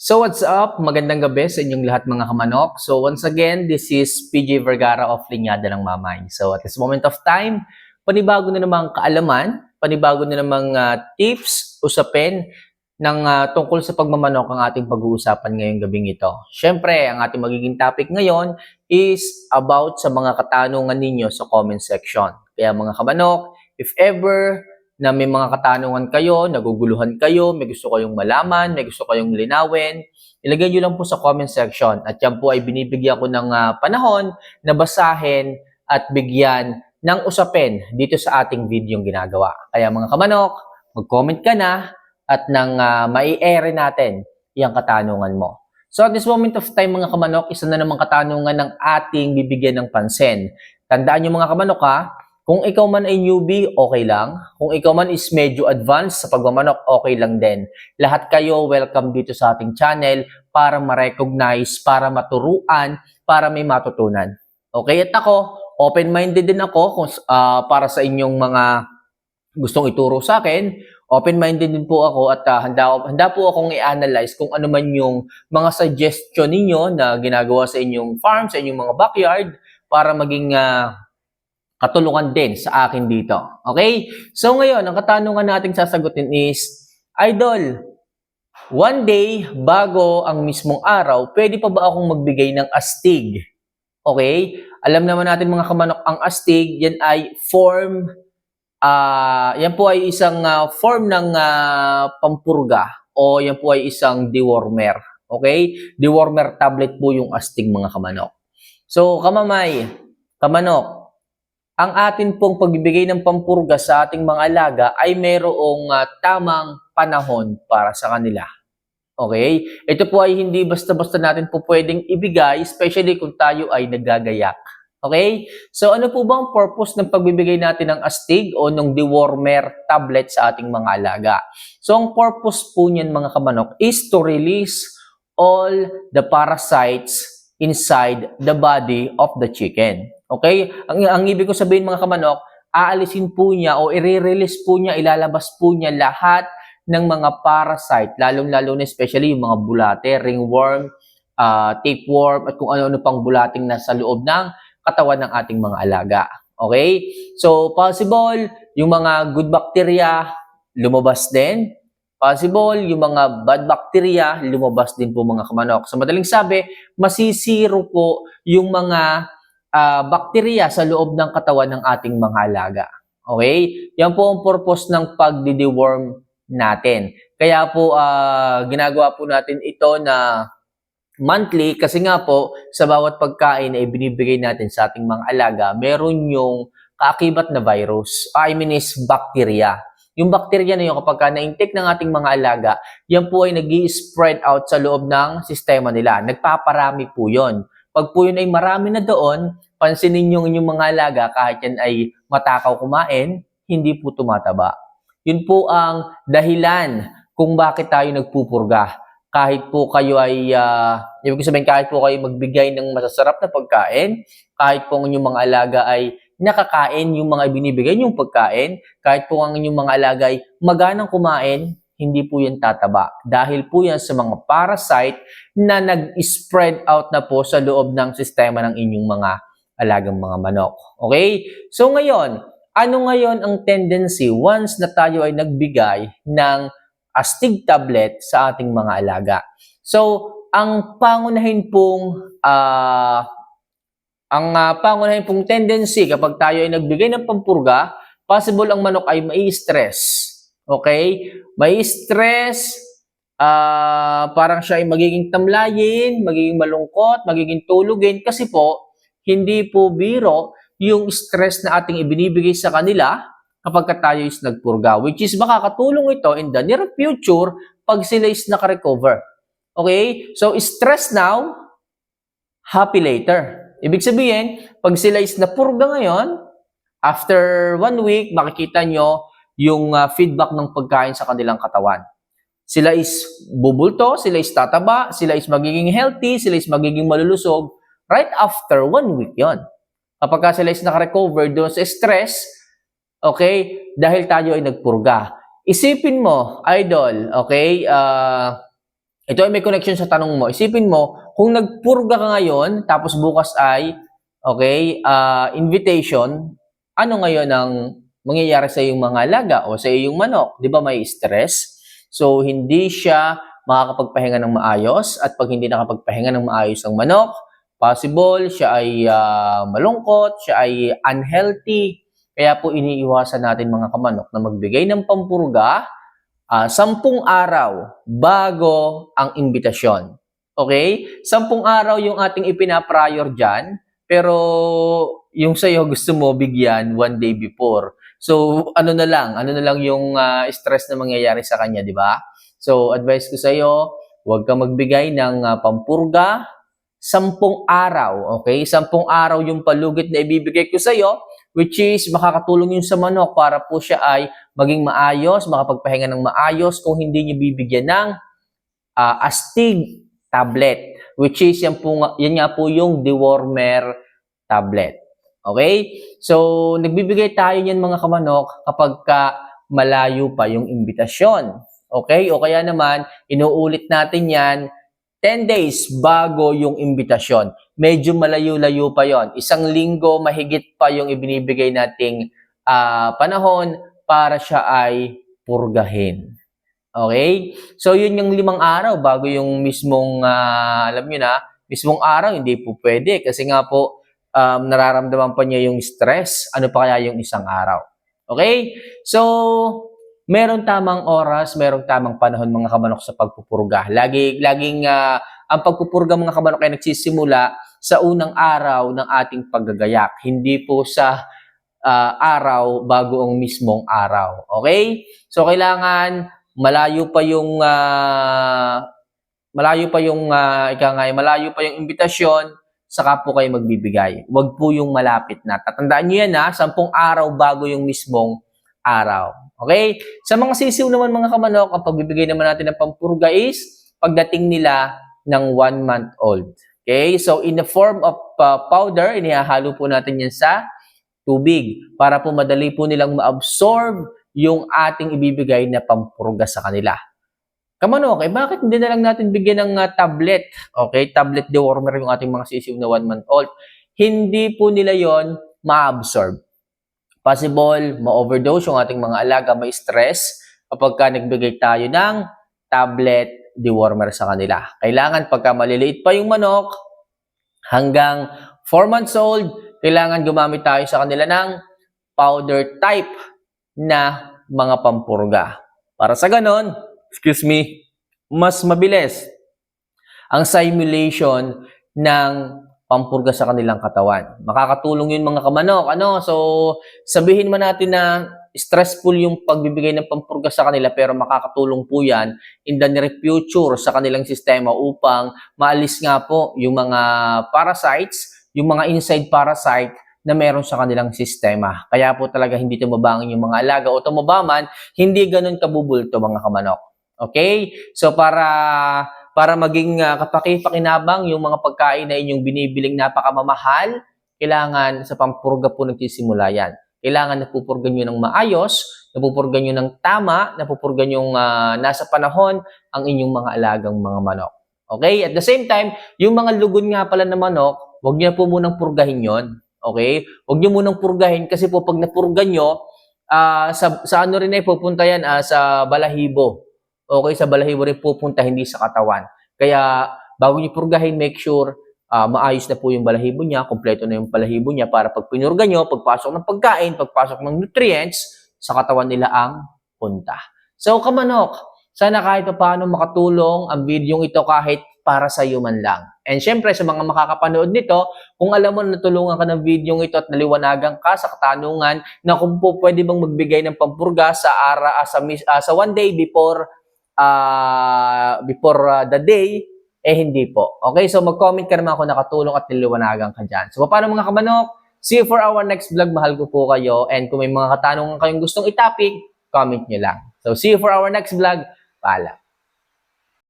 So what's up? Magandang gabi sa inyong lahat mga kamanok. So once again, this is PJ Vergara of Linyada ng Mamay. So at this moment of time, panibago na namang kaalaman, panibago na namang ah, tips, usapin ng ah, tungkol sa pagmamanok ang ating pag-uusapan ngayong gabing ito. Siyempre, ang ating magiging topic ngayon is about sa mga katanungan ninyo sa comment section. Kaya mga kamanok, if ever na may mga katanungan kayo, naguguluhan kayo, may gusto kayong malaman, may gusto kayong linawin, ilagay nyo lang po sa comment section. At yan po ay binibigyan ko ng ah, panahon na basahin at bigyan ng usapin dito sa ating video ginagawa. Kaya mga kamanok, mag-comment ka na at nang uh, mai-air natin yung katanungan mo. So at this moment of time mga kamanok, isa na namang katanungan ng ating bibigyan ng pansin. Tandaan nyo mga kamanok ha, kung ikaw man ay newbie, okay lang. Kung ikaw man is medyo advanced sa pagmamanok, okay lang din. Lahat kayo welcome dito sa ating channel para ma-recognize, para maturuan, para may matutunan. Okay, at ako, open-minded din ako kung, ah, para sa inyong mga gustong ituro sa akin. Open-minded din po ako at ah, handa, handa po akong i-analyze kung ano man yung mga suggestion ninyo na ginagawa sa inyong farm, sa inyong mga backyard para maging ah, katulungan din sa akin dito. Okay? So ngayon, ang katanungan nating sasagutin is, Idol, one day bago ang mismong araw, pwede pa ba akong magbigay ng astig? Okay? Alam naman natin mga kamanok, ang astig, yan ay form, ah yan po ay isang ah, form ng ah, pampurga o yan po ay isang dewormer. Okay? Dewormer tablet po yung astig mga kamanok. So, kamamay, kamanok, ang atin pong pagbibigay ng pampurga sa ating mga alaga ay mayroong ah, tamang panahon para sa kanila. Okay? Ito po ay hindi basta-basta natin po pwedeng ibigay, especially kung tayo ay nagagayak. Okay? So ano po ba ang purpose ng pagbibigay natin ng astig o ng dewormer tablet sa ating mga alaga? So ang purpose po niyan mga kamanok is to release all the parasites inside the body of the chicken. Okay? Ang, ang ibig ko sabihin mga kamanok, aalisin po niya o i-release po niya, ilalabas po niya lahat ng mga parasite, lalong-lalo na especially yung mga bulate, ringworm, uh, tapeworm, at kung ano-ano pang bulating nasa loob ng katawan ng ating mga alaga. Okay? So, possible, yung mga good bacteria, lumabas din. Possible, yung mga bad bacteria, lumabas din po mga kamanok. Sa madaling sabi, masisiro po yung mga ah, bakterya sa loob ng katawan ng ating mga alaga. Okay? Yan po ang purpose ng pagdi-deworm natin. Kaya po ah, ginagawa po natin ito na monthly kasi nga po sa bawat pagkain na ibinibigay natin sa ating mga alaga, meron yung kaakibat na virus. I mean is bacteria. Yung bacteria na yun, kapag ka na-intake ng ating mga alaga, yan po ay nag spread out sa loob ng sistema nila. Nagpaparami po yon. Pag po yun ay marami na doon, pansinin nyo inyong mga alaga kahit yan ay matakaw kumain, hindi po tumataba. Yun po ang dahilan kung bakit tayo nagpupurga. Kahit po kayo ay, uh, ibig sabihin kahit po kayo magbigay ng masasarap na pagkain, kahit po ang inyong mga alaga ay nakakain yung mga binibigay niyong pagkain, kahit po ang inyong mga alaga ay maganang kumain, hindi po yan tataba. Dahil po yan sa mga parasite na nag-spread out na po sa loob ng sistema ng inyong mga alagang mga manok. Okay? So ngayon, ano ngayon ang tendency once na tayo ay nagbigay ng astig tablet sa ating mga alaga? So, ang pangunahin pong ah, ang uh, pangunahin pong tendency kapag tayo ay nagbigay ng pampurga, possible ang manok ay mai-stress. Okay? Mai-stress, uh, parang siya ay magiging tamlayin, magiging malungkot, magiging tulugin kasi po, hindi po biro yung stress na ating ibinibigay sa kanila kapag tayo is nagpurga. Which is makakatulong ito in the near future pag sila is nakarecover. Okay? So, stress now, happy later. Ibig sabihin, pag sila is napurga ngayon, after one week, makikita nyo yung uh, feedback ng pagkain sa kanilang katawan. Sila is bubulto, sila is tataba, sila is magiging healthy, sila is magiging malulusog right after one week yon. Kapag ka sila is nakarecover doon sa stress, okay, dahil tayo ay nagpurga. Isipin mo, idol, okay, uh, ito ay may connection sa tanong mo. Isipin mo, kung nagpurga ka ngayon, tapos bukas ay, okay, ah, invitation, ano ngayon ang mangyayari sa iyong mga alaga o sa iyong manok? Di ba may stress? So, hindi siya makakapagpahinga ng maayos at pag hindi nakapagpahinga ng maayos ang manok, possible siya ay ah, malungkot, siya ay unhealthy. Kaya po iniiwasan natin mga kamanok na magbigay ng pampurga ah, sampung araw bago ang imbitasyon. Okay? Sampung araw yung ating ipinaprior dyan, pero yung sa'yo gusto mo bigyan one day before. So, ano na lang, ano na lang yung ah, stress na mangyayari sa kanya, di ba? So, advice ko sa'yo, huwag kang magbigay ng ah, pampurga, sampung araw, okay? Sampung araw yung palugit na ibibigay ko sa'yo, which is makakatulong yun sa manok para po siya ay maging maayos, makapagpahinga ng maayos kung hindi niyo bibigyan ng ah, astig tablet, which is yan, po, yan nga po yung dewormer tablet. Okay? So, nagbibigay tayo niyan mga kamanok kapag ka malayo pa yung imbitasyon. Okay? O kaya naman, inuulit natin yan 10 days bago yung imbitasyon. Medyo malayo-layo pa yon. Isang linggo mahigit pa yung ibinibigay nating ah, panahon para siya ay purgahin. Okay? So, yun yung limang araw bago yung mismong, ah, alam nyo na, mismong araw, hindi po pwede. Kasi nga po, um, nararamdaman pa niya yung stress. Ano pa kaya yung isang araw? Okay? So, meron tamang oras, merong tamang panahon mga kamanok sa pagpupurga. Lagi, laging ah, ang pagpupurga mga kamanok ay nagsisimula sa unang araw ng ating paggagayak. Hindi po sa ah, araw bago ang mismong araw. Okay? So, kailangan malayo pa yung ah, malayo pa yung uh, ika nga, malayo pa yung imbitasyon saka po kayo magbibigay. Huwag po yung malapit na. Tatandaan niyo yan ha, sampung araw bago yung mismong araw. Okay? Sa mga sisiw naman mga kamanok, ang pagbibigay naman natin ng pampurga is pagdating nila ng one month old. Okay? So, in the form of uh, powder, inihahalo po natin yan sa tubig para po madali po nilang ma-absorb yung ating ibibigay na pampurga sa kanila. Kamanok, eh bakit hindi na lang natin bigyan ng uh, tablet? Okay, tablet dewormer yung ating mga sisiw na one month old. Hindi po nila yon ma-absorb. Possible, ma-overdose yung ating mga alaga, may stress kapag ka nagbigay tayo ng tablet dewormer sa kanila. Kailangan pagka maliliit pa yung manok, hanggang 4 months old, kailangan gumamit tayo sa kanila ng powder type na mga pampurga. Para sa ganon, excuse me, mas mabilis ang simulation ng pampurga sa kanilang katawan. Makakatulong yun mga kamanok. Ano? So, sabihin man natin na stressful yung pagbibigay ng pampurga sa kanila pero makakatulong po yan in the near future sa kanilang sistema upang maalis nga po yung mga parasites, yung mga inside parasite na meron sa kanilang sistema. Kaya po talaga hindi tumabangin yung mga alaga o tumabaman, hindi ganun kabubulto mga kamanok. Okay? So para para maging uh, kapaki-pakinabang yung mga pagkain na inyong binibiling napakamamahal, kailangan sa pampurga po nagsisimula yan. Kailangan napupurga nyo ng maayos, napupurga nyo ng tama, napupurga nyo uh, nasa panahon ang inyong mga alagang mga manok. Okay? At the same time, yung mga lugon nga pala na manok, huwag nyo po munang purgahin yon. Okay? Huwag nyo munang purgahin kasi po pag napurga nyo, uh, sa, sa ano rin ay pupunta yan, uh, sa balahibo. Okay, sa balahibo rin pupunta, hindi sa katawan. Kaya, bago nyo purgahin, make sure uh, maayos na po yung balahibo niya, kompleto na yung balahibo niya para pag pinurga nyo, pagpasok ng pagkain, pagpasok ng nutrients, sa katawan nila ang punta. So, kamanok, sana kahit pa paano makatulong ang video ito kahit para sa iyo man lang. And syempre, sa mga makakapanood nito, kung alam mo na natulungan ka ng video ito at naliwanagan ka sa katanungan na kung po pwede bang magbigay ng pampurga sa ara, sa, uh, sa one day before uh, before uh, the day, eh hindi po. Okay, so mag-comment ka naman kung nakatulong at niliwanagan ka dyan. So paano mga kamanok? See you for our next vlog. Mahal ko po kayo. And kung may mga katanungan kayong gustong itapik, comment nyo lang. So see you for our next vlog. Paalam.